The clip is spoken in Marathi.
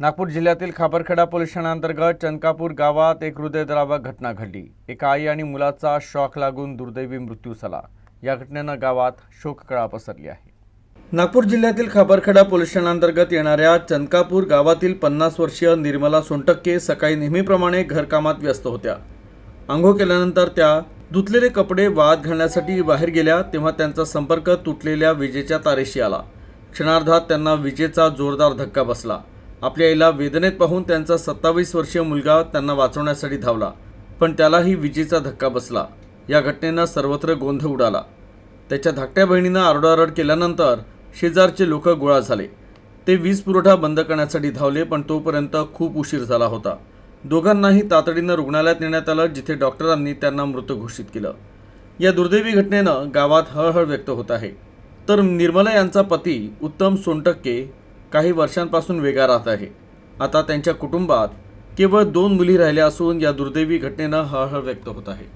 नागपूर जिल्ह्यातील खापरखेडा पोलीस ठाण्याअंतर्गत चंदकापूर गावात एक हृदयद्रावक घटना घडली. एका आई आणि मुलाचा शॉक लागून दुर्दैवी मृत्यू झाला. या घटनेनं गावात शोककळा पसरली आहे. नागपूर जिल्ह्यातील खापरखेडा पोलीस ठाण्याअंतर्गत येणाऱ्या चंदकापूर गावातील पन्नास वर्षीय निर्मला सोनटक्के सकाळी नेहमीप्रमाणे घरकामात व्यस्त होत्या. आंघोळ केल्यानंतर त्या धुतलेले कपडे वाद घालण्यासाठी बाहेर गेल्या तेव्हा त्यांचा संपर्क तुटलेल्या विजेच्या तारेशी आला. क्षणार्धात त्यांना विजेचा जोरदार धक्का बसला. आपल्या आईला वेदनेत पाहून त्यांचा सत्तावीस वर्षीय मुलगा त्यांना वाचवण्यासाठी धावला पण त्यालाही विजेचा धक्का बसला. या घटनेनं सर्वत्र गोंधळ उडाला. त्याच्या धाकट्या बहिणीनं आरडाआरड केल्यानंतर शेजारचे लोक गोळा झाले. ते वीज पुरवठा बंद करण्यासाठी धावले पण तोपर्यंत खूप उशीर झाला होता. दोघांनाही तातडीनं रुग्णालयात नेण्यात आलं जिथे डॉक्टरांनी त्यांना मृत घोषित केलं. या दुर्दैवी घटनेनं गावात हळहळ व्यक्त होत आहे. तर निर्मला यांचा पती उत्तम सोनटक्के काही वर्षांपासून वेगळा राहत आहे. आता त्यांच्या कुटुंबात केवळ दोन मुली राहिल्या असून या दुर्दैवी घटनेनं हळहळ व्यक्त होत आहे.